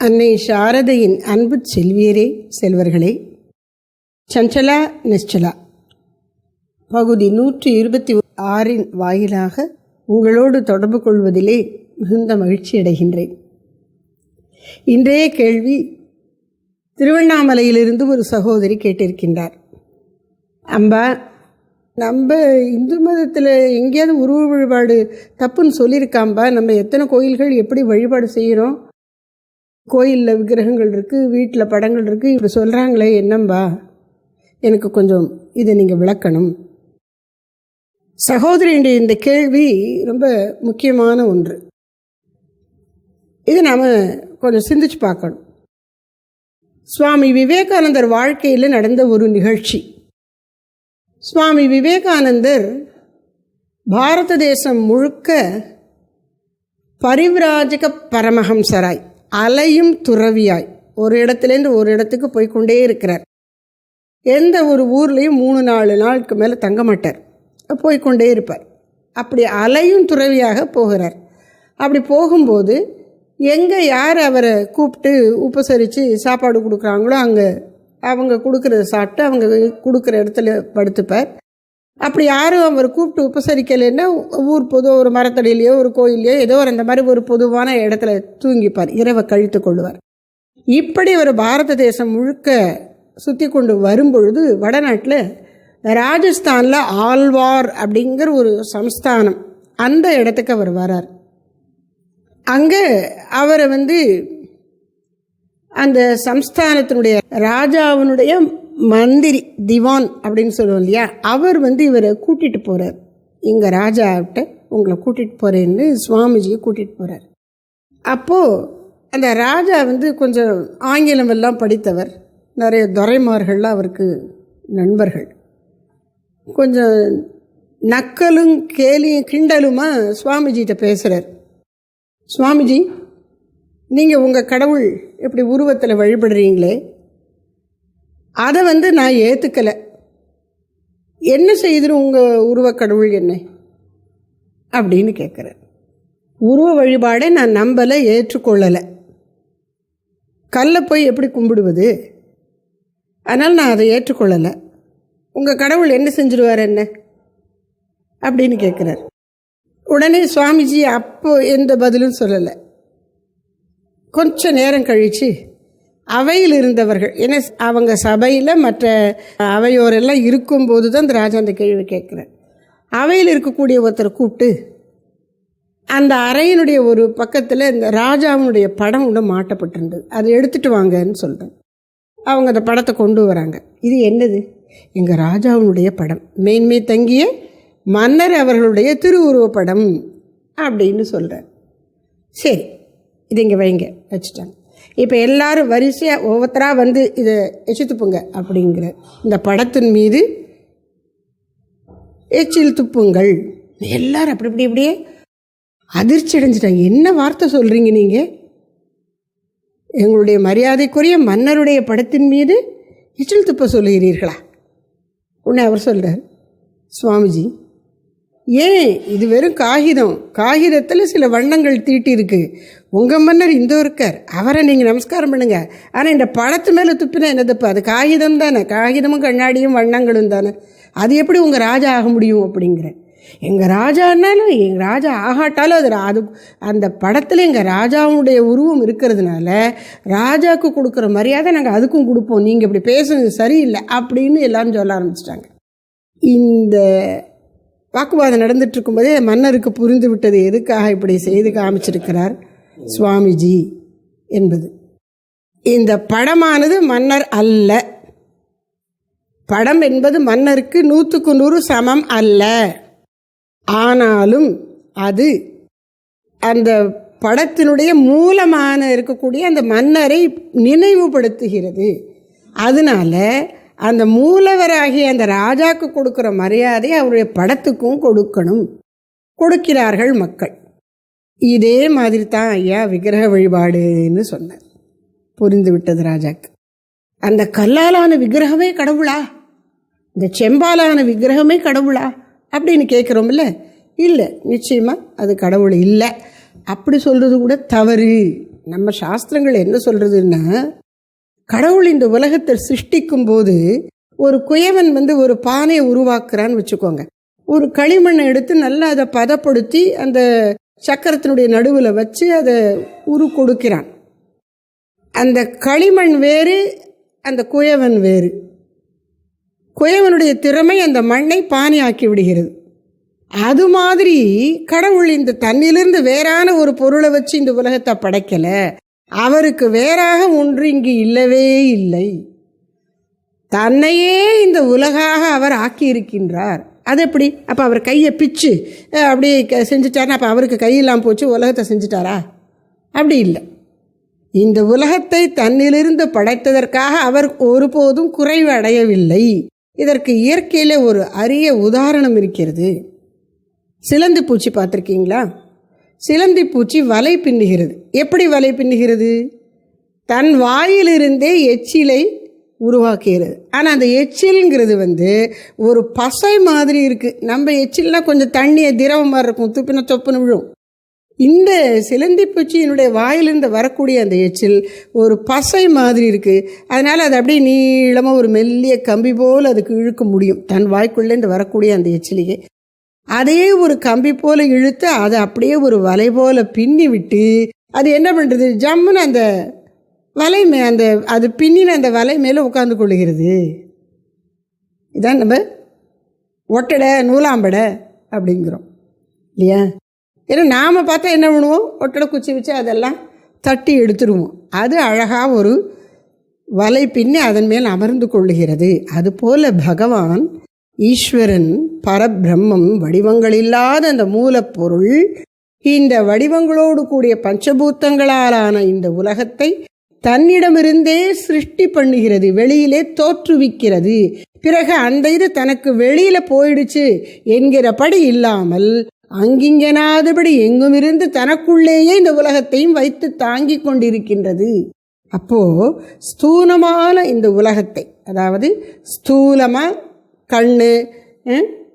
அன்னை சாரதையின் அன்பு செல்வியரே செல்வர்களே. சஞ்சலா நிச்சலா. பகுதி நூற்றி இருபத்தி ஆறின் வாயிலாக உங்களோடு தொடர்பு கொள்வதிலே மிகுந்த மகிழ்ச்சி அடைகின்றேன். இன்றைய கேள்வி திருவண்ணாமலையிலிருந்து ஒரு சகோதரி கேட்டிருக்கின்றார். அம்பா நம்ம இந்து மதத்தில் எங்கேயாவது உருவ வழிபாடு தப்புன்னு சொல்லியிருக்காம்பா நம்ம எத்தனை கோயில்கள் எப்படி வழிபாடு செய்கிறோம் கோயிலில் விக்கிரகங்கள் இருக்குது வீட்டில் படங்கள் இருக்குது இப்படி சொல்கிறாங்களே என்னம்பா? எனக்கு கொஞ்சம் இதை நீங்கள் விளக்கணும். சகோதரியுடைய இந்த கேள்வி ரொம்ப முக்கியமான ஒன்று. இதை நாம் கொஞ்சம் சிந்திச்சு பார்க்கணும். சுவாமி விவேகானந்தர் வாழ்க்கையில் நடந்த ஒரு நிகழ்ச்சி. சுவாமி விவேகானந்தர் பாரத தேசம் முழுக்க பரிவிராஜக பரமஹம்சராய். அலையும் துறவியாய். ஒரு இடத்துலேருந்து ஒரு இடத்துக்கு போய்க்கொண்டே இருக்கிறார். எந்த ஒரு ஊர்லேயும் மூணு நாலு நாளுக்கு மேலே தங்க மாட்டார். போய்க்கொண்டே இருப்பார். அப்படி அலையும் துறவியாக போகிறார். அப்படி போகும்போது எங்கே யார் அவரை கூப்பிட்டு உபசரித்து சாப்பாடு கொடுக்குறாங்களோ அங்கே அவங்க கொடுக்குறத சாப்பிட்டு அவங்க கொடுக்குற இடத்துல படுத்துப்பார். அப்படி யாரும் அவர் கூப்பிட்டு உபசரிக்கலைன்னா ஊர் பொது ஒரு மரத்தடியிலையோ ஒரு கோயிலையோ ஏதோ ஒரு அந்த மாதிரி ஒரு பொதுவான இடத்துல தூங்கிப்பார் இரவை கழித்து கொள்வார் இப்படி ஒரு பாரத தேசம் முழுக்க சுற்றி கொண்டு வரும்பொழுது வடநாட்டில் ராஜஸ்தானில் ஆழ்வார் அப்படிங்கிற ஒரு சம்ஸ்தானம் அந்த இடத்துக்கு அவர் வரார். அங்கே அவரை வந்து அந்த சம்ஸ்தானத்தினுடைய ராஜாவினுடைய மந்திரி திவான் அப்படின்னு சொல்லுவோம் இல்லையா? அவர் வந்து இவரை கூட்டிகிட்டு போகிறார் எங்கள் ராஜாவிட்ட உங்களை கூட்டிகிட்டு போகிறேன்னு சுவாமிஜியை கூட்டிகிட்டு போகிறார் அப்போது அந்த ராஜா வந்து கொஞ்சம் ஆங்கிலம் எல்லாம் படித்தவர். நிறைய துரைமார்கள்லாம் அவருக்கு நண்பர்கள். கொஞ்சம் நக்கலும் கேலியும் கிண்டலுமா சுவாமிஜிகிட்ட பேசுகிறார் சுவாமிஜி நீங்கள் உங்கள் கடவுள் இப்படி உருவத்தில் வழிபடுறீங்களே அதை வந்து நான் ஏற்றுக்கலை என்ன செய்துரு உங்கள் உருவக் கடவுள் என்ன? அப்படின்னு கேட்குறேன் உருவ வழிபாடை நான் நம்பலை ஏற்றுக்கொள்ளலை. கல்லை போய் எப்படி கும்பிடுவது? அதனால் நான் அதை ஏற்றுக்கொள்ளலை. உங்கள் கடவுள் என்ன செஞ்சிருவார் என்ன? அப்படின்னு கேட்குறார் உடனே சுவாமிஜி அப்போ எந்த பதிலும் சொல்லலை. கொஞ்சம் நேரம் கழித்து அவையில் இருந்தவர்கள் ஏன்னா அவங்க சபையில் மற்ற அவையோரெல்லாம் இருக்கும்போது தான் இந்த ராஜா அந்த கேள்வி கேட்குறார். அவையில் இருக்கக்கூடிய ஒருத்தரை கூப்பிட்டு அந்த அறையினுடைய ஒரு பக்கத்தில் இந்த ராஜாவினுடைய படம் கூட மாட்டப்பட்டிருந்தது. அதை எடுத்துகிட்டு வாங்கன்னு சொல்கிறேன் அவங்க அந்த படத்தை கொண்டு வராங்க. இது என்னது? எங்கள் ராஜாவினுடைய படம். மேன்மை தங்கிய மன்னர் அவர்களுடைய திருவுருவப் படம் அப்படின்னு சொல்கிறார் சரி இது இங்கே வைங்க. வச்சுட்டாங்க. இப்போ எல்லாரும் வரிசையாக ஒவ்வொருத்தராக வந்து இதை எச்சு துப்புங்க அப்படிங்கிற இந்த படத்தின் மீது எச்சில் துப்புங்கள். எல்லாரும் அப்படி இப்படி இப்படியே அதிர்ச்சி அடைஞ்சிட்டாங்க. என்ன வார்த்தை சொல்கிறீங்க நீங்கள் எங்களுடைய மரியாதைக்குரிய மன்னருடைய படத்தின் மீது எச்சில் துப்ப சொல்லுகிறீர்களா? உடனே அவர் சொல்கிறார் சுவாமிஜி ஏன் இது வெறும் காகிதம். காகிதத்தில் சில வண்ணங்கள் தீட்டியிருக்கு. உங்கள் மன்னர் இந்தோ இருக்கார் அவரை நீங்கள் நமஸ்காரம் பண்ணுங்க. ஆனால் இந்த படத்து மேலே துப்பினா என்னதுப்பா? அது காகிதம் தானே. காகிதமும் கண்ணாடியும் வண்ணங்களும் தானே. அது எப்படி உங்கள் ராஜா ஆக முடியும் அப்படிங்கிற எங்கள் ராஜானாலும் எங்கள் ராஜா ஆகாட்டாலும் அது அது அந்த படத்தில் எங்கள் ராஜாவுடைய உருவம் இருக்கிறதுனால ராஜாவுக்கு கொடுக்குற மரியாதை நாங்கள் அதுக்கும் கொடுப்போம். நீங்கள் இப்படி பேசுனது சரியில்லை அப்படின்னு எல்லாரும் சொல்ல ஆரம்பிச்சிட்டாங்க. இந்த வாக்குவாதம் நடந்துட்டு இருக்கும்போதே மன்னருக்கு புரிந்து விட்டது எதுக்காக இப்படி செய்து காமிச்சிருக்கிறார் சுவாமிஜி என்பது. இந்த படமானது மன்னர் அல்ல. படம் என்பது மன்னருக்கு நூற்றுக்கு நூறு சமம் அல்ல. ஆனாலும் அது அந்த படத்தினுடைய மூலமான இருக்கக்கூடிய அந்த மன்னரை நினைவுபடுத்துகிறது. அதனால அந்த மூலவராகிய அந்த ராஜாக்கு கொடுக்குற மரியாதை அவருடைய படத்துக்கும் கொடுக்கணும். கொடுக்கிறார்கள் மக்கள். இதே மாதிரி தான் ஐயா விக்கிரக வழிபாடுன்னு சொன்னார். புரிந்து விட்டது ராஜாக்கு. அந்த கல்லாலான விக்கிரகமே கடவுளா? இந்த செம்பாலான விக்கிரகமே கடவுளா? அப்படின்னு கேட்குறோம்ல? இல்லை நிச்சயமாக அது கடவுள் இல்லை. அப்படி சொல்கிறது கூட தவறு. நம்ம சாஸ்திரங்கள் என்ன சொல்கிறதுன்னா கடவுள் இந்த உலகத்தை சிருஷ்டிக்கும் போது ஒரு குயவன் வந்து ஒரு பானையை உருவாக்குறான்னு வச்சுக்கோங்க. ஒரு களிமண்ணை எடுத்து நல்லா அதை பதப்படுத்தி அந்த சக்கரத்தினுடைய நடுவில் வச்சு அதை உரு கொடுக்கிறான். அந்த களிமண் வேறு அந்த குயவன் வேறு. குயவனுடைய திறமை அந்த மண்ணை பானையாக்கி விடுகிறது. அது மாதிரி கடவுள் இந்த தண்ணியிலிருந்து வேறான ஒரு பொருளை வச்சு இந்த உலகத்தை படைக்கலை. அவருக்கு வேறாக ஒன்று இங்கு இல்லவே இல்லை. தன்னையே இந்த உலகாக அவர் ஆக்கியிருக்கின்றார். அது எப்படி அப்போ அவர் கையை பிச்சு அப்படி செஞ்சிட்டார்னா க- அப்போ அவருக்கு கையெல்லாம் போச்சு உலகத்தை செஞ்சிட்டாரா? அப்படி இல்லை. இந்த உலகத்தை தன்னிலிருந்து படைத்ததற்காக அவர் ஒருபோதும் குறைவு அடையவில்லை. இதற்கு இயற்கையில் ஒரு அரிய உதாரணம் இருக்கிறது. சிலந்து பூச்சி பார்த்துருக்கீங்களா? சிலந்தி பூச்சி வலை பின்னுகிறது. எப்படி வலை பின்னுகிறது? தன் வாயிலிருந்தே எச்சிலை உருவாக்குகிறது. ஆனால் அந்த எச்சில்ங்கிறது வந்து ஒரு பசை மாதிரி இருக்குது நம்ம எச்சில்னால் கொஞ்சம் தண்ணியை திரவம் மாதிரி இருக்கும். துப்பின தொப்புன்னு விழும். இந்த சிலந்தி பூச்சியினுடைய வாயிலிருந்து வரக்கூடிய அந்த எச்சில் ஒரு பசை மாதிரி இருக்குது அதனால் அது அப்படியே நீளமாக ஒரு மெல்லிய கம்பி போல் அதுக்கு இழுக்க முடியும். தன் வாய்க்குள்ளேருந்து வரக்கூடிய அந்த எச்சிலையே. அதே ஒரு கம்பி போல இழுத்து அதை அப்படியே ஒரு வலை போல பின்னி விட்டு அது என்ன பண்ணுறது ஜம்முன்னு அந்த வலை மே அந்த அது பின்னின அந்த வலை மேலே உட்காந்து கொள்ளுகிறது. இதான் நம்ம ஒட்டடை நூலாம்படை அப்படிங்கிறோம். இல்லையா? ஏன்னா நாம் பார்த்தா என்ன பண்ணுவோம்? ஒட்டடை குச்சி வச்சு அதெல்லாம் தட்டி எடுத்துருவோம். அது அழகாக ஒரு வலை பின்னி அதன் மேல் அமர்ந்து கொள்ளுகிறது. அதுபோல் பகவான் ஈஸ்வரன் பரபிரம்மம் வடிவங்கள் இல்லாத அந்த மூலப்பொருள் இந்த வடிவங்களோடு கூடிய பஞ்சபூத்தங்களாலான இந்த உலகத்தை தன்னிடமிருந்தே சிருஷ்டி பண்ணுகிறது வெளியிலே தோற்றுவிக்கிறது. பிறகு அந்த இது தனக்கு வெளியில போயிடுச்சு என்கிறபடி இல்லாமல் அங்கிங்கனாதபடி எங்குமிருந்து தனக்குள்ளேயே இந்த உலகத்தையும் வைத்து தாங்கிக் கொண்டிருக்கின்றது. அப்போ ஸ்தூலமான இந்த உலகத்தை அதாவது ஸ்தூலமாக கண்ணு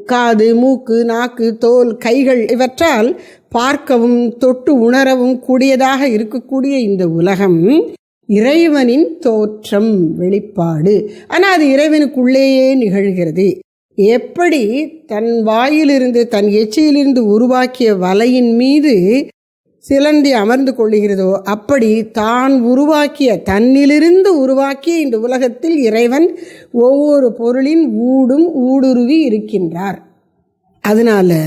காது மூக்கு நாக்கு தோல் கைகள் இவற்றால் பார்க்கவும் தொட்டு உணரவும் கூடியதாக இருக்கக்கூடிய இந்த உலகம் இறைவனின் தோற்றம் வெளிப்பாடு. ஆனால் அது இறைவனுக்குள்ளேயே நிகழ்கிறது. எப்படி தன் வாயிலிருந்து தன் எச்சியிலிருந்து உருவாக்கிய வலையின் மீது சிலந்தி அமர்ந்து கொள்ளுகிறதோ அப்படி தான் உருவாக்கிய தன்னிலிருந்து உருவாக்கிய இந்த உலகத்தில் இறைவன் ஒவ்வொரு பொருளின் ஊடும் ஊடுருவி இருக்கின்றார். அதனால்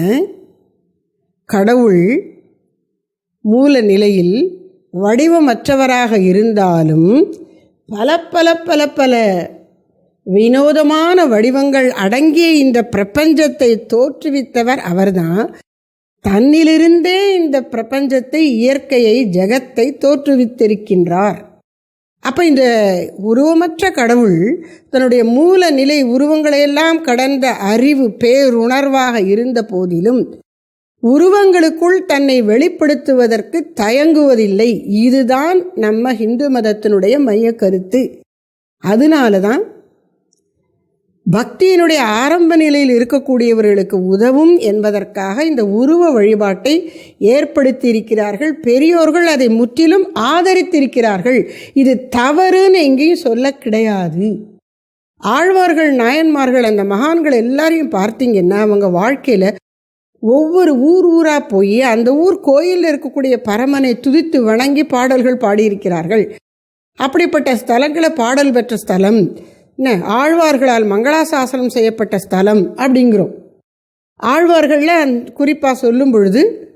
கடவுள் மூல நிலையில் வடிவமற்றவராக இருந்தாலும் பல பல பல பல வினோதமான வடிவங்கள் அடங்கிய இந்த பிரபஞ்சத்தை தோற்றுவித்தவர் அவர்தான். தன்னிலிருந்தே இந்த பிரபஞ்சத்தை இயற்கையை ஜெகத்தை தோற்றுவித்திருக்கின்றார். அப்போ இந்த உருவமற்ற கடவுள் தன்னுடைய மூல நிலை உருவங்களையெல்லாம் கடந்த அறிவு பேருணர்வாக இருந்த போதிலும் உருவங்களுக்குள் தன்னை வெளிப்படுத்துவதற்கு தயங்குவதில்லை. இதுதான் நம்ம ஹிந்து மதத்தினுடைய மைய கருத்து. அதனால தான் பக்தியினுடைய ஆரம்ப நிலையில் இருக்கக்கூடியவர்களுக்கு உதவும் என்பதற்காக இந்த உருவ வழிபாட்டை ஏற்படுத்தியிருக்கிறார்கள். பெரியோர்கள் அதை முற்றிலும் ஆதரித்திருக்கிறார்கள். இது தவறுன்னு எங்கேயும் சொல்ல கிடையாது. ஆழ்வார்கள் நாயன்மார்கள் அந்த மகான்கள் எல்லாரையும் பார்த்தீங்கன்னா அவங்க வாழ்க்கையில் ஒவ்வொரு ஊர் ஊராக போய் அந்த ஊர் கோயிலில் இருக்கக்கூடிய பரமனை துதித்து வணங்கி பாடல்கள் பாடியிருக்கிறார்கள். அப்படிப்பட்ட ஸ்தலங்களை பாடல் பெற்ற ஸ்தலம். ஆழ்வார்களால் மங்களாசாசனம் செய்யப்பட்ட ஸ்தலம் அப்படிங்கிறோம். ஆழ்வார்களில் குறிப்பாக சொல்லும் பொழுது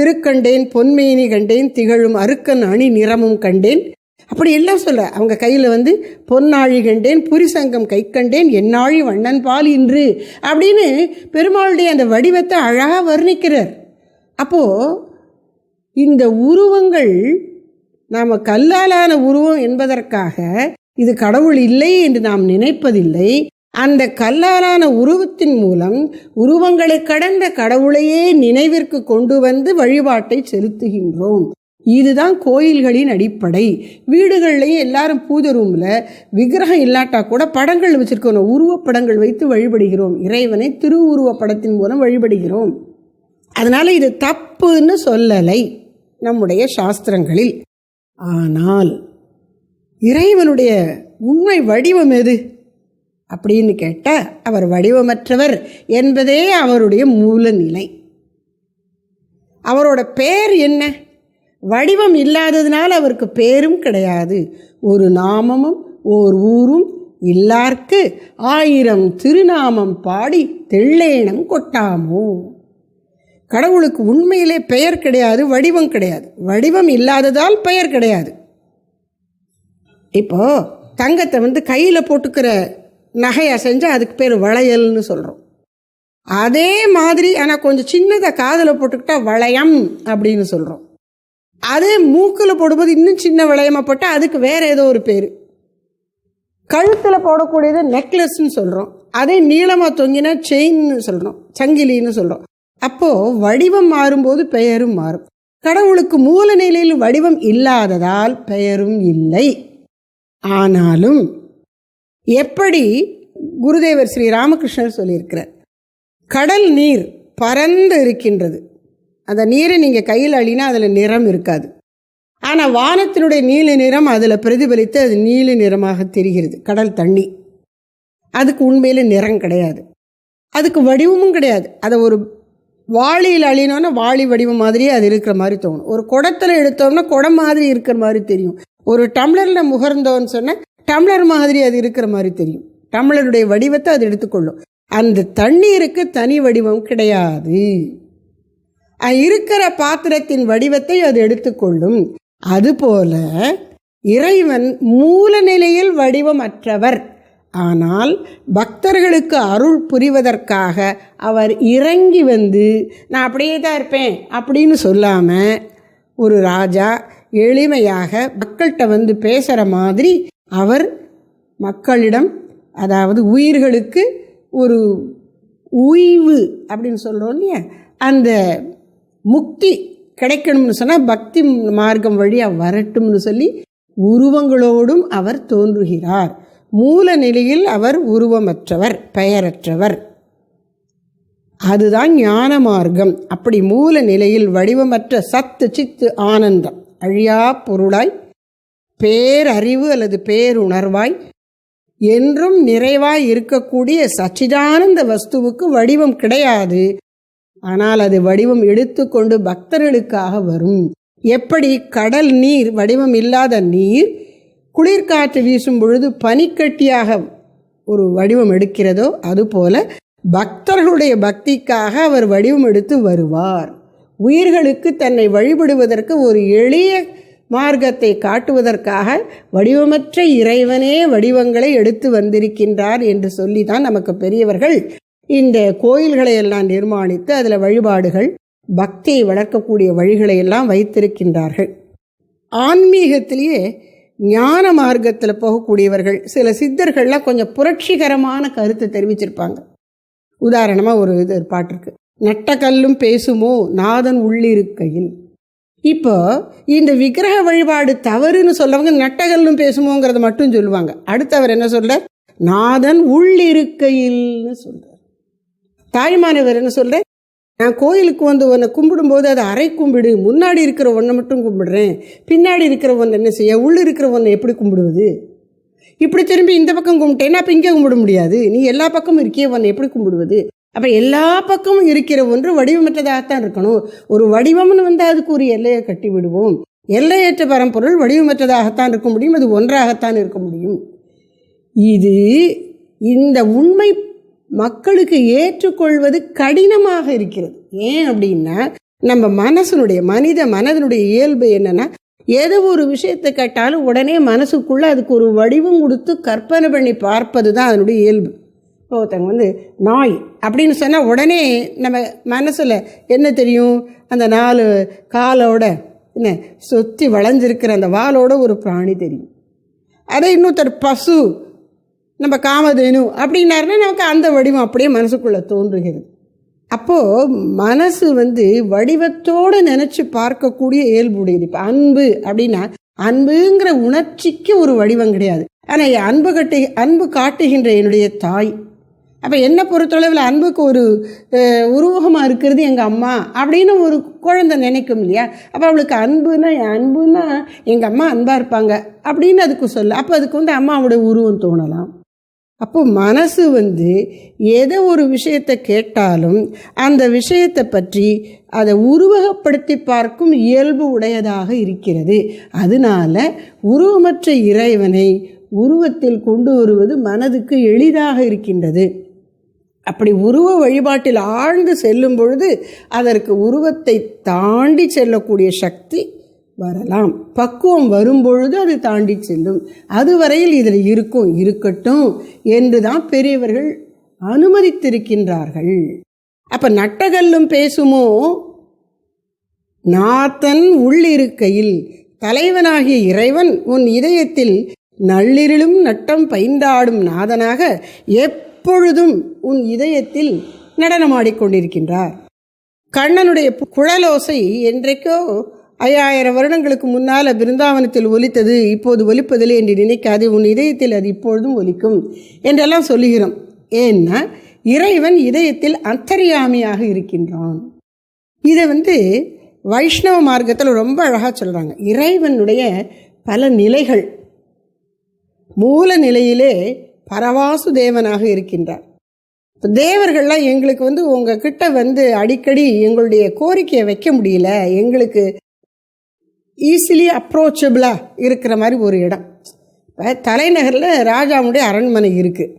திருக்கண்டேன் பொன்மேனி கண்டேன் திகழும் அருக்கன் அணி நிறமும் கண்டேன். அப்படி எல்லாம் சொல்ல அவங்க கையில் வந்து பொன்னாழி கண்டேன் புரிசங்கம் கை கண்டேன் என்னாழி வண்ணன் பால் இன்று அப்படின்னு பெருமாளுடைய அந்த வடிவத்தை அழகாக வர்ணிக்கிறார். அப்போது இந்த உருவங்கள் நாம் கல்லாலான உருவம் என்பதற்காக இது கடவுள் இல்லை என்று நாம் நினைப்பதில்லை. அந்த கல்லாலான உருவத்தின் மூலம் உருவங்களை கடந்த கடவுளையே நினைவிற்கு கொண்டு வந்து வழிபாட்டை செலுத்துகின்றோம். இதுதான் கோயில்களின் அடிப்படை. வீடுகள்லையும் எல்லாரும் பூஜை ரூமில் விக்கிரகம் இல்லாட்டா கூட படங்கள் வச்சிருக்கோம். உருவப்படங்கள் வைத்து வழிபடுகிறோம். இறைவனை திருவுருவ படத்தின் மூலம் வழிபடுகிறோம். அதனால இது தப்புன்னு சொல்லலை. நம்முடைய சாஸ்திரங்களில். ஆனால் இறைவனுடைய உண்மை வடிவம் எது? அப்படின்னு கேட்டால் அவர் வடிவமற்றவர் என்பதே அவருடைய மூலநிலை. அவரோட பேர் என்ன? வடிவம் இல்லாததுனால அவருக்கு பேரும் கிடையாது. ஒரு நாமமும் ஓர் ஊரும் இல்லார்க்கு ஆயிரம் திருநாமம் பாடி தெள்ளேனம் கொட்டாமோ? கடவுளுக்கு உண்மையிலே பெயர் கிடையாது வடிவம் கிடையாது. வடிவம் இல்லாததால் பெயர் கிடையாது. இப்போது தங்கத்தை வந்து கையில் போட்டுக்கிற நகையை செஞ்சால் அதுக்கு பேர் வளையல்னு சொல்கிறோம் அதே மாதிரி ஆனால் கொஞ்சம் சின்னதாக காதில் போட்டுக்கிட்டா வளையம் அப்படின்னு சொல்கிறோம் அதே மூக்கில் போடும்போது இன்னும் சின்ன வளையமாக போட்டால் அதுக்கு வேறு ஏதோ ஒரு பேர். கழுத்தில் போடக்கூடியது நெக்லஸ்ன்னு சொல்கிறோம் அதே நீளமாக தொங்கினா செயின்னு சொல்கிறோம் சங்கிலின்னு சொல்கிறோம் அப்போது வடிவம் மாறும்போது பெயரும் மாறும். கடவுளுக்கு மூல நிலையில் வடிவம் இல்லாததால் பெயரும் இல்லை. ஆனாலும் எப்படி குருதேவர் ஸ்ரீ ராமகிருஷ்ணர் சொல்லியிருக்கிறார் கடல் நீர் பறந்து இருக்கின்றது. அந்த நீரை நீங்கள் கையில் அழினா அதில் நிறம் இருக்காது. ஆனால் வானத்தினுடைய நீல நிறம் அதில் பிரதிபலித்து அது நீல நிறமாக தெரிகிறது கடல் தண்ணி. அதுக்கு உண்மையில் நிறம் கிடையாது. அதுக்கு வடிவமும் கிடையாது. அதை ஒரு வாளியில் அழினோன்னா வாளி வடிவம் மாதிரியே அது இருக்கிற மாதிரி தோணும். ஒரு குடத்தில் எடுத்தோம்னா குடம் மாதிரி இருக்கிற மாதிரி தெரியும். ஒரு டம்ளரில் முகர்ந்தோன்னு சொன்னால் டம்ளர் மாதிரி அது இருக்கிற மாதிரி தெரியும். டம்ளருடைய வடிவத்தை அது எடுத்துக்கொள்ளும். அந்த தண்ணீருக்கு தனி வடிவம் கிடையாது. இருக்கிற பாத்திரத்தின் வடிவத்தை அது எடுத்துக்கொள்ளும். அதுபோல இறைவன் மூல நிலையில் வடிவமற்றவர். ஆனால் பக்தர்களுக்கு அருள் புரிவதற்காக அவர் இறங்கி வந்து நான் அப்படியே தான் இருப்பேன் அப்படின்னு சொல்லாமல் ஒரு ராஜா எளிமையாக மக்கள்கிட்ட வந்து பேசுகிற மாதிரி அவர் மக்களிடம் அதாவது உயிர்களுக்கு ஒரு உய்வு அப்படின்னு சொல்கிறோம் இல்லையா? அந்த முக்தி கிடைக்கணும்னு சொன்னால் பக்தி மார்க்கம் வழியாக வரட்டும்னு சொல்லி உருவங்களோடும் அவர் தோன்றுகிறார். மூல நிலையில் அவர் உருவமற்றவர் பெயரற்றவர். அதுதான் ஞான மார்க்கம். அப்படி மூல நிலையில் வடிவமற்ற சத்து சித்து ஆனந்தம். அழியா பொருளாய் பேரறிவு அல்லது பேருணர்வாய் என்றும் நிறைவாய் இருக்கக்கூடிய சச்சிதானந்த வஸ்துவுக்கு வடிவம் கிடையாது. ஆனால் அது வடிவம் எடுத்துக்கொண்டு பக்தர்களுக்காக வரும். எப்படி கடல் நீர் வடிவம் இல்லாத நீர் குளிர்காற்று வீசும் பொழுது பனிக்கட்டியாக ஒரு வடிவம் எடுக்கிறதோ அதுபோல பக்தர்களுடைய பக்திக்காக அவர் வடிவம் எடுத்து வருவார். உயிர்களுக்கு தன்னை வழிபடுவதற்கு ஒரு எளிய மார்க்கத்தை காட்டுவதற்காக வடிவமற்ற இறைவனே வடிவங்களை எடுத்து வந்திருக்கின்றார் என்று சொல்லி தான் நமக்கு பெரியவர்கள் இந்த கோயில்களை எல்லாம் நிர்மாணித்து அதில் வழிபாடுகள் பக்தியை வளர்க்கக்கூடிய வழிகளை எல்லாம் வைத்திருக்கின்றார்கள். ஆன்மீகத்திலேயே ஞான மார்க்கத்தில் போகக்கூடியவர்கள் சில சித்தர்கள்லாம் கொஞ்சம் புரட்சிகரமான கருத்தை தெரிவிச்சிருப்பாங்க. உதாரணமாக ஒரு இது பாட்டுருக்கு நட்டக்கல்லும் பேசுமோ நாதன் உள்ளிருக்கையில். இப்போ இந்த விக்கிரக வழிபாடு தவறுன்னு சொல்லவங்க நட்டகல்லும் பேசுமோங்கிறத மட்டும் சொல்லுவாங்க. அடுத்தவர் என்ன சொல்ற? நாதன் உள்ளிருக்கையில்னு சொல்றார் தாய்மானவர் என்ன சொல்ற? நான் கோயிலுக்கு வந்து உன்னை கும்பிடும்போது அதை அரை கும்பிடு முன்னாடி இருக்கிற ஒன்றை மட்டும் கும்பிடுறேன் பின்னாடி இருக்கிற ஒன்று என்ன செய்ய உள்ளே இருக்கிற ஒன்றை எப்படி கும்பிடுவது? இப்படி திரும்பி இந்த பக்கம் கும்பிட்டேன்னா அப்போ இங்கே கும்பிட முடியாது. நீ எல்லா பக்கமும் இருக்கிய ஒன்றை எப்படி கும்பிடுவது? அப்போ எல்லா பக்கமும் இருக்கிற ஒன்று வடிவமற்றதாகத்தான் இருக்கணும். ஒரு வடிவம்னு வந்து அதுக்கு ஒரு எல்லையை கட்டி விடுவோம். எல்லையற்ற பரம்பொருள் வடிவமற்றதாகத்தான் இருக்க முடியும். அது ஒன்றாகத்தான் இருக்க முடியும். இது இந்த உண்மை மக்களுக்கு ஏற்றுக்கொள்வது கடினமாக இருக்கிறது. ஏன் அப்படின்னா நம்ம மனசனுடைய மனித மனதனுடைய இயல்பு என்னன்னா ஏதோ ஒரு விஷயத்தை கேட்டாலும் உடனே மனசுக்குள்ளே அதுக்கு ஒரு வடிவம் கொடுத்து கற்பனை பண்ணி பார்ப்பது தான் அதனுடைய இயல்பு. இப்போ ஒருத்தவங்க வந்து நாய் அப்படின்னு சொன்னால் உடனே நம்ம மனசில் என்ன தெரியும்? அந்த நாலு காலோட என்ன சுற்றி வளைஞ்சிருக்கிற அந்த வாலோட ஒரு பிராணி தெரியும். அதே இன்னொருத்தர் பசு நம்ம காமதேனு அப்படின்னாருன்னா நமக்கு அந்த வடிவம் அப்படியே மனசுக்குள்ளே தோன்றுகிறது. அப்போது மனசு வந்து வடிவத்தோடு நினச்சி பார்க்கக்கூடிய இயல்புடையது. இப்போ அன்பு அப்படின்னா அன்புங்கிற உணர்ச்சிக்கு ஒரு வடிவம் கிடையாது. ஆனால் அன்பு கட்டி அன்பு காட்டுகின்ற என்னுடைய தாய் அப்போ என்னை பொறுத்தளவில் அன்புக்கு ஒரு உருவகமாக இருக்கிறது எங்கள் அம்மா அப்படின்னு ஒரு குழந்தை நினைக்கும் இல்லையா? அப்போ அவளுக்கு அன்புனா அன்புனா எங்கள் அம்மா அன்பாக இருப்பாங்க அப்படின்னு அதுக்கு சொல்ல அப்போ அதுக்கு வந்து அம்மாவோட உருவம் தோணலாம். அப்போ மனசு வந்து எதை ஒரு விஷயத்தை கேட்டாலும் அந்த விஷயத்தை பற்றி அதை உருவகப்படுத்தி பார்க்கும் இயல்பு உடையதாக இருக்கிறது. அதனால உருவமற்ற இறைவனை உருவத்தில் கொண்டு வருவது மனதுக்கு எளிதாக இருக்கின்றது. அப்படி உருவ வழிபாட்டில் ஆழ்ந்து செல்லும் பொழுது அதற்கு உருவத்தை தாண்டி செல்லக்கூடிய சக்தி வரலாம். பக்குவம் வரும்பொழுது அது தாண்டி செல்லும். அதுவரையில் இதில் இருக்கும் இருக்கட்டும் என்று தான் பெரியவர்கள் அனுமதித்திருக்கின்றார்கள். அப்போ நட்டகல்லும் பேசுமோ? நாத்தன் உள்ளிருக்கையில் தலைவனாகிய இறைவன் உன் இதயத்தில் நள்ளிருளும் நட்டம் பயின்றாடும் நாதனாக எப்பொழுதும் உன் இதயத்தில் நடனமாடிக்கொண்டிருக்கின்றார் கண்ணனுடைய குழலோசை என்றைக்கோ ஐயாயிரம் வருடங்களுக்கு முன்னால் பிருந்தாவனத்தில் ஒலித்தது இப்போது ஒலிப்பதில்லை என்று நினைக்காது உன் இதயத்தில் அது இப்பொழுதும் ஒலிக்கும் என்றெல்லாம் சொல்லுகிறோம். ஏன்னா இறைவன் இதயத்தில் அந்தரியாமியாக இருக்கின்றான். இதை வந்து வைஷ்ணவ மார்க்கத்தில் ரொம்ப அழகாக சொல்கிறாங்க இறைவனுடைய பல நிலைகள் மூல நிலையிலே பரவாசு தேவனாக இருக்கின்றார். இப்போ தேவர்கள்லாம் எங்களுக்கு வந்து உங்கள் கிட்ட வந்து அடிக்கடி எங்களுடைய கோரிக்கையை வைக்க முடியல. எங்களுக்கு ஈஸிலி அப்ரோச்சபிளாக இருக்கிற மாதிரி ஒரு இடம். இப்போ தலைநகரில் ராஜாவுடைய அரண்மனை இருக்குது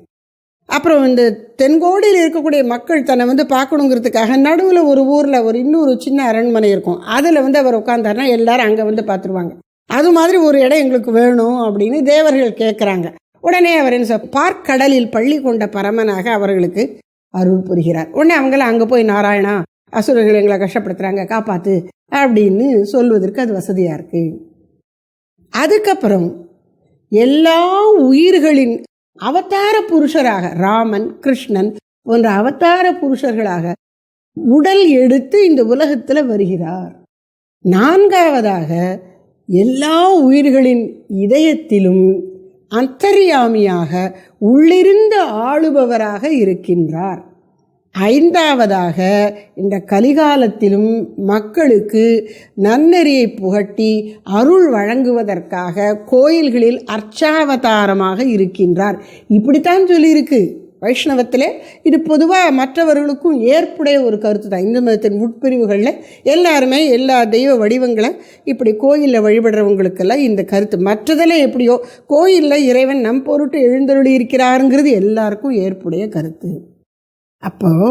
அப்புறம் இந்த தென்கோடியில் இருக்கக்கூடிய மக்கள் தன்னை வந்து பார்க்கணுங்கிறதுக்காக நடுவில் ஒரு ஊரில் ஒரு இன்னொரு சின்ன அரண்மனை இருக்கும். அதில் வந்து அவர் உட்காந்தாருன்னா எல்லாரும் அங்கே வந்து பார்த்துருவாங்க. அது மாதிரி ஒரு இடம் எங்களுக்கு வேணும் அப்படின்னு தேவர்கள் கேட்குறாங்க உடனே அவர் என்ன சொல் பார்க்கடலில் பள்ளி கொண்ட பரமனாக அவர்களுக்கு அருள் புரிகிறார். உடனே அவங்களாம் அங்கே போய் நாராயணா அசுரர்கள் எங்களை கஷ்டப்படுத்துகிறாங்க காப்பாத்து அப்படின்னு சொல்வதற்கு அது வசதியாக இருக்குது அதுக்கப்புறம் எல்லா உயிர்களின் அவதார புருஷராக ராமன் கிருஷ்ணன் போன்ற அவதார புருஷர்களாக உடல் எடுத்து இந்த உலகத்தில் வருகிறார். நான்காவதாக எல்லா உயிர்களின் இதயத்திலும் அந்தர்யாமியாக உள்ளிருந்து ஆளுபவராக இருக்கின்றார். ஐந்தாவதாக இந்த கலிகாலத்திலும் மக்களுக்கு நன்னெறியை புகட்டி அருள் வழங்குவதற்காக கோயில்களில் அர்ச்சாவதாரமாக இருக்கின்றார். இப்படித்தான் சொல்லியிருக்கு. வைஷ்ணவத்திலே இது பொதுவாக மற்றவர்களுக்கும் ஏற்புடைய ஒரு கருத்து தான் இந்து மதத்தின் உட்பிரிவுகளில் எல்லாருமே எல்லா தெய்வ வடிவங்களை இப்படி கோயிலில் வழிபடுறவங்களுக்கெல்லாம் இந்த கருத்து. மற்றதெல்லாம் எப்படியோ கோயிலில் இறைவன் நம் பொருட்டு எழுந்தருளி இருக்கிறாருங்கிறது எல்லாருக்கும் ஏற்புடைய கருத்து. அப்போது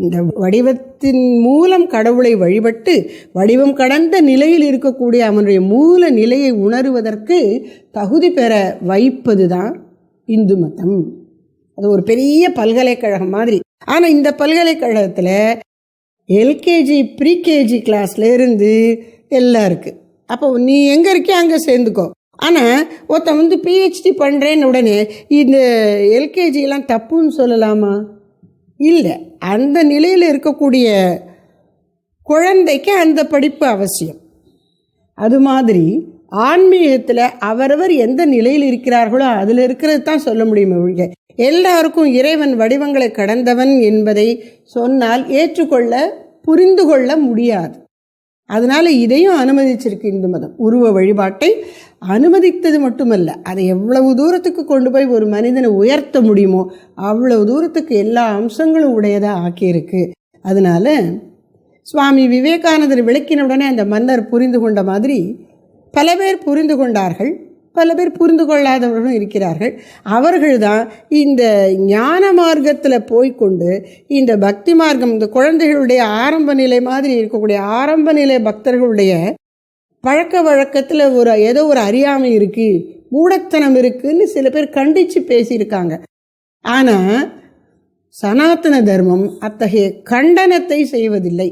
இந்த வடிவத்தின் மூலம் கடவுளை வழிபட்டு வடிவம் கடந்த நிலையில் இருக்கக்கூடிய அவனுடைய மூல நிலையை உணருவதற்கு தகுதி பெற வைப்பது தான் இந்து மதம். அது ஒரு பெரிய பல்கலைக்கழகம் மாதிரி. ஆனால் இந்த பல்கலைக்கழகத்தில் எல்கேஜி ப்ரீகேஜி கிளாஸ்லேருந்து எல்லாம் இருக்குது அப்போ நீ எங்கே இருக்கியோ அங்கே சேர்ந்துக்கோ. ஆனால் ஒருத்தன் வந்து பிஹெச்டி பண்ணுறேன்னு உடனே இந்த எல்கேஜிலாம் தப்புன்னு சொல்லலாமா? இல்லை. அந்த நிலையில் இருக்கக்கூடிய குழந்தைக்கு அந்த படிப்பு அவசியம். அது மாதிரி ஆன்மீகத்தில் அவரவர் எந்த நிலையில் இருக்கிறார்களோ அதில் இருக்கிறது தான் சொல்ல முடியும் ஒழிய எல்லாருக்கும் இறைவன் வடிவங்களை கடந்தவன் என்பதை சொன்னால் ஏற்றுக்கொள்ள புரிந்து கொள்ள முடியாது. அதனால் இதையும் அனுமதிச்சிருக்கு இந்து மதம். உருவ வழிபாட்டை அனுமதித்தது மட்டுமல்ல அதை எவ்வளவு தூரத்துக்கு கொண்டு போய் ஒரு மனிதனை உயர்த்த முடியுமோ அவ்வளவு தூரத்துக்கு எல்லா அம்சங்களும் உடையதாக ஆக்கியிருக்கு. அதனால் சுவாமி விவேகானந்தர் விளக்கின உடனே அந்த மன்னர் புரிந்து கொண்ட மாதிரி பல பேர் புரிந்து கொண்டார்கள். பல பேர் புரிந்து கொள்ளாதவர்களும் இருக்கிறார்கள். அவர்கள்தான் இந்த ஞான மார்க்கத்தில் போய்க்கொண்டு இந்த பக்தி மார்க்கம் இந்த குழந்தைகளுடைய ஆரம்ப நிலை மாதிரி இருக்கக்கூடிய ஆரம்ப நிலை பக்தர்களுடைய பழக்க வழக்கத்தில் ஒரு ஏதோ ஒரு அறியாமை இருக்குது மூடத்தனம் இருக்குன்னு சில பேர் கண்டித்து பேசியிருக்காங்க. ஆனால் சனாதன தர்மம் அத்தகைய கண்டனத்தை செய்வதில்லை.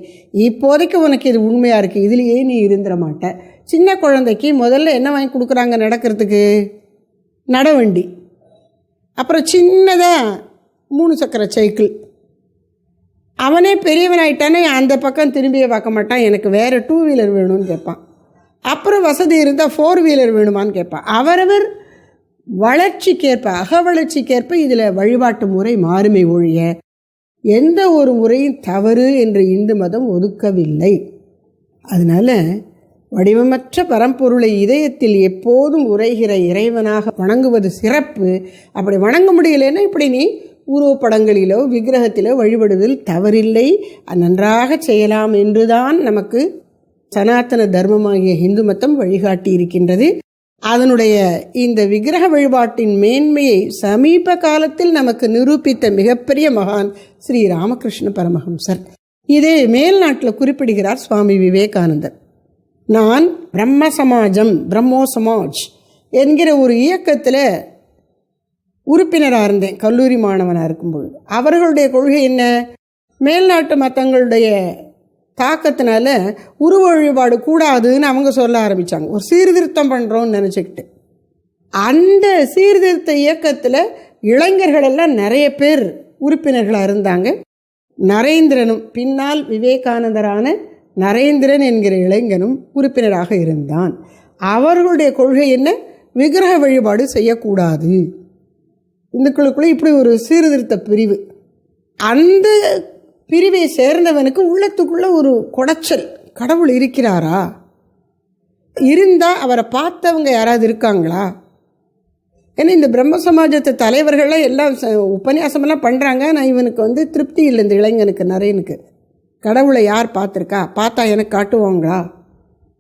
இப்போதைக்கு உனக்கு இது உண்மையாக இருக்குது இதுலேயே நீ இருந்துட மாட்டேன் சின்ன குழந்தைக்கு முதல்ல என்ன வாங்கி கொடுக்குறாங்க நடக்கிறதுக்கு? நடவண்டி. அப்புறம் சின்னதாக மூணு சக்கர சைக்கிள். அவனே பெரியவனாயிட்டானே அந்த பக்கம் திரும்பியே பார்க்க மாட்டான். எனக்கு வேறு டூ வீலர் வேணும்னு கேட்பான். அப்புறம் வசதி இருந்தால் ஃபோர் வீலர் வேணுமான்னு கேட்பான். அவரவர் வளர்ச்சிக்கேற்ப அகவளர்ச்சிக்கேற்ப இதில் வழிபாட்டு முறை மாறுமை ஒழிய எந்த ஒரு முறையும் தவறு என்று இந்து மதம் ஒதுக்கவில்லை. அதனால் வடிவமற்ற பரம்பொருளை இதயத்தில் எப்போதும் உரைகிற இறைவனாக வணங்குவது சிறப்பு. அப்படி வணங்க முடியலைன்னா இப்படி நீ உருவப்படங்களிலோ விக்கிரகத்திலோ வழிபடுவதில் தவறில்லை. நன்றாக செய்யலாம் என்றுதான் நமக்கு சனாதன தர்மமாகிய இந்து மதம் வழிகாட்டி இருக்கின்றது அதனுடைய இந்த விக்கிரக வழிபாட்டின் மேன்மையை சமீப காலத்தில் நமக்கு நிரூபித்த மிகப்பெரிய மகான் ஸ்ரீ ராமகிருஷ்ண பரமஹம்சர். இதே மேல்நாட்டில் குறிப்பிடுகிறார் சுவாமி விவேகானந்தர். நான் பிரம்ம சமாஜம் பிரம்மோ சமாஜ் என்கிற ஒரு இயக்கத்தில் உறுப்பினராக இருந்தேன் கல்லூரி மாணவனாக இருக்கும்பொழுது. அவர்களுடைய கொள்கை என்ன? மேல்நாட்டு மதங்களுடைய தாக்கத்தினால உருவ வழிபாடு கூடாதுன்னு அவங்க சொல்ல ஆரம்பித்தாங்க ஒரு சீர்திருத்தம் பண்ணுறோன்னு நினச்சிக்கிட்டு. அந்த சீர்திருத்த இயக்கத்தில் இளைஞர்கள் எல்லாம் நிறைய பேர் உறுப்பினர்களாக இருந்தாங்க. நரேந்திரனும் பின்னால் விவேகானந்தரான நரேந்திரன் என்கிற இளைஞனும் உறுப்பினராக இருந்தான். அவர்களுடைய கொள்கை என்ன? விக்கிரக வழிபாடு செய்யக்கூடாது. இந்துக்களுக்குள்ளே இப்படி ஒரு சீர்திருத்த பிரிவு. அந்த பிரிவை சேர்ந்தவனுக்கு உள்ளத்துக்குள்ள ஒரு குடைச்சல். கடவுள் இருக்கிறாரா? இருந்தால் அவரை பார்த்தவங்க யாராவது இருக்காங்களா? ஏன்னா இந்த பிரம்ம சமாஜத்து தலைவர்கள்லாம் எல்லாம் ச- உபன்யாசமெல்லாம் பண்ணுறாங்க நான் இவனுக்கு வந்து திருப்தி இல்லை இந்த இளைஞனுக்கு நரேனுக்கு. கடவுளை யார் பார்த்துருக்கா? பார்த்தா எனக்கு காட்டுவாங்களா?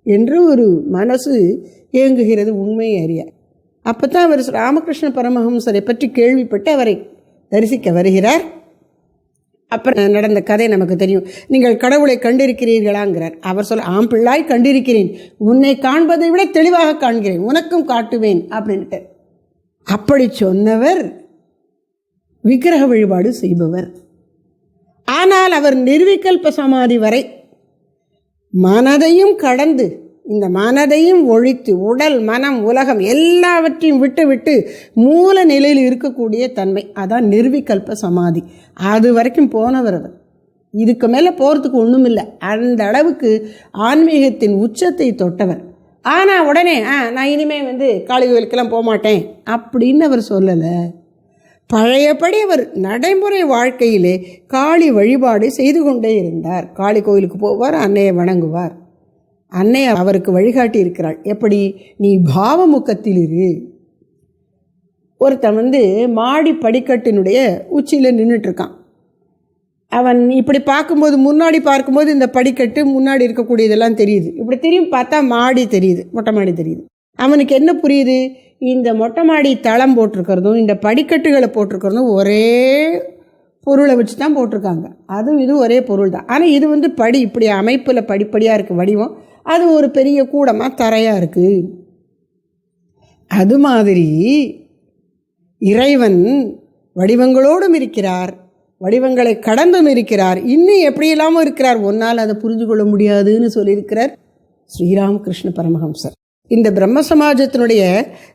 என்று ஒரு மனசு ஏங்குகிறது உண்மை அறிய. அப்போ தான் அவர் ராமகிருஷ்ண பரமஹம்சரை பற்றி கேள்விப்பட்டு அவரை தரிசிக்க வருகிறார். அப்புறம் நடந்த கதை நமக்கு தெரியும். நீங்கள் கடவுளை கண்டிருக்கிறீர்களாங்கிறார். அவர் சொல்ல ஆம் பிள்ளாய் கண்டிருக்கிறேன். உன்னை காண்பதை விட தெளிவாக காண்கிறேன். உனக்கும் காட்டுவேன் அப்படின்ட்டு அப்படி சொன்னவர் விக்கிரக வழிபாடு செய்பவர். ஆனால் அவர் நிர்விகல்ப சமாதி வரை மனதையும் கடந்து இந்த மனதையும் ஒழித்து உடல் மனம் உலகம் எல்லாவற்றையும் விட்டுவிட்டு மூல நிலையில் இருக்கக்கூடிய தன்மை. அதான் நிர்விகல்ப சமாதி. அது வரைக்கும் போனவர் அவர். இதுக்கு மேலே போகிறதுக்கு ஒன்றும் இல்லை அந்த அளவுக்கு ஆன்மீகத்தின் உச்சத்தை தொட்டவர். ஆனால் உடனே ஆ நான் இனிமேல் வந்து காளி கோயிலுக்கெல்லாம் போக மாட்டேன் அப்படின்னு அவர் சொல்லலை. பழையபடி அவர் நடைமுறை வாழ்க்கையிலே காளி வழிபாடு செய்து கொண்டே இருந்தார். காளி கோயிலுக்கு போவார் அன்னையை வணங்குவார். அன்னை அவருக்கு வழிகாட்டி இருக்கிறாள். எப்படி? நீ பாவமுக்கத்தில் இரு. ஒருத்தன் வந்து மாடி படிக்கட்டினுடைய உச்சியில் நின்றுட்டுருக்கான் அவன் இப்படி பார்க்கும்போது முன்னாடி பார்க்கும்போது இந்த படிக்கட்டு முன்னாடி இருக்கக்கூடியதெல்லாம் தெரியுது. இப்படி திரும்பி பார்த்தா மாடி தெரியுது மொட்டை மாடி தெரியுது. அவனுக்கு என்ன புரியுது? இந்த மொட்டை மாடி தளம் போட்டிருக்கிறதும் இந்த படிக்கட்டுகளை போட்டிருக்கிறதும் ஒரே பொருளை வச்சு தான் போட்டிருக்காங்க. அதுவும் இது ஒரே பொருள் தான் ஆனால் இது வந்து படி இப்படி அமைப்பில் படிப்படியாக இருக்குது வடிவம். அது ஒரு பெரிய கூடமாக தரையாக இருக்குது அது மாதிரி இறைவன் வடிவங்களோடும் இருக்கிறார் வடிவங்களை கடந்தும் இருக்கிறார். இன்னும் எப்படியெல்லாமோ இருக்கிறார். ஒன்னால் அதை புரிஞ்சு கொள்ள முடியாதுன்னு சொல்லியிருக்கிறார் ஸ்ரீராமகிருஷ்ண பரமஹம்சர். இந்த பிரம்ம சமாஜத்தினுடைய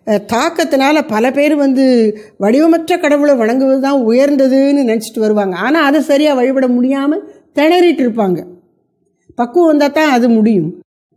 தாக்கத்தினால் தாக்கத்தினால பல பேர் வந்து வடிவமற்ற கடவுளை வணங்குவது தான் உயர்ந்ததுன்னு நினச்சிட்டு வருவாங்க. ஆனால் அதை சரியாக வழிபட முடியாமல் திணறிட்டு இருப்பாங்க. பக்குவம் வந்தால் தான் அது முடியும்.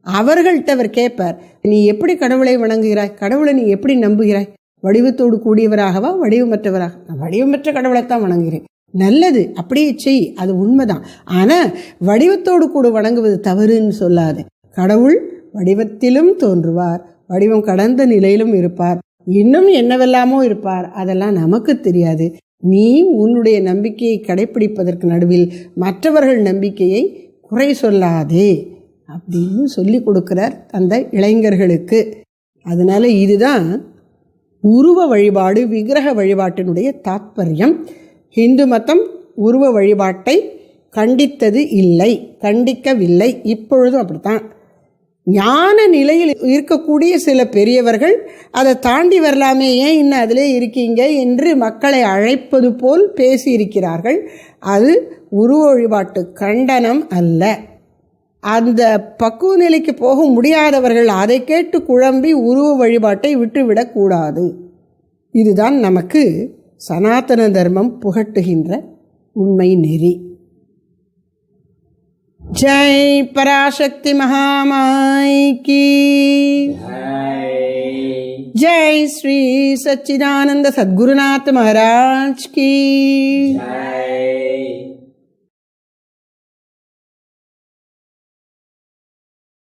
அவர்கள்ட்ட அவர் கேட்பார் நீ எப்படி கடவுளை வணங்குகிறாய்? கடவுளை நீ எப்படி நம்புகிறாய்? வடிவத்தோடு கூடியவராகவா வடிவமற்றவராக நான் வடிவமற்ற கடவுளைத்தான் வணங்குகிறேன். நல்லது அப்படியே செய் அது உண்மைதான். ஆனால் வடிவத்தோடு கூட வணங்குவது தவறுன்னு சொல்லாது. கடவுள் வடிவத்திலும் தோன்றுவார். வடிவம் கடந்த நிலையிலும் இருப்பார். இன்னும் என்னவெல்லாமோ இருப்பார். அதெல்லாம் நமக்கு தெரியாது. நீ உன்னுடைய நம்பிக்கையை கடைப்பிடிப்பதற்கு நடுவில் மற்றவர்கள் நம்பிக்கையை குறை சொல்லாதே அப்படின்னு சொல்லி கொடுக்குறார் அந்த இளைஞர்களுக்கு. அதனால் இதுதான் உருவ வழிபாடு விக்கிரக வழிபாட்டினுடைய தாத்பரியம். இந்து மதம் உருவ வழிபாட்டை கண்டித்தது இல்லை கண்டிக்கவில்லை. இப்பொழுதும் அப்படித்தான். ஞான நிலையில் இருக்கக்கூடிய சில பெரியவர்கள் அதை தாண்டி வரலாமே ஏன் இன்னும் அதிலே இருக்கீங்க என்று மக்களை அழைப்பது போல் பேசியிருக்கிறார்கள். அது உருவ வழிபாட்டு கண்டனம் அல்ல. அந்த பக்குவ நிலைக்கு போக முடியாதவர்கள் அதை கேட்டு குழம்பி உருவ வழிபாட்டை விட்டுவிடக்கூடாது இதுதான் நமக்கு சனாதன தர்மம் புகட்டுகின்ற உண்மை நெறி. जय पराशक्ति महामाई की। जय श्री सच्चिदानंद सद्गुरुनाथ महाराज की।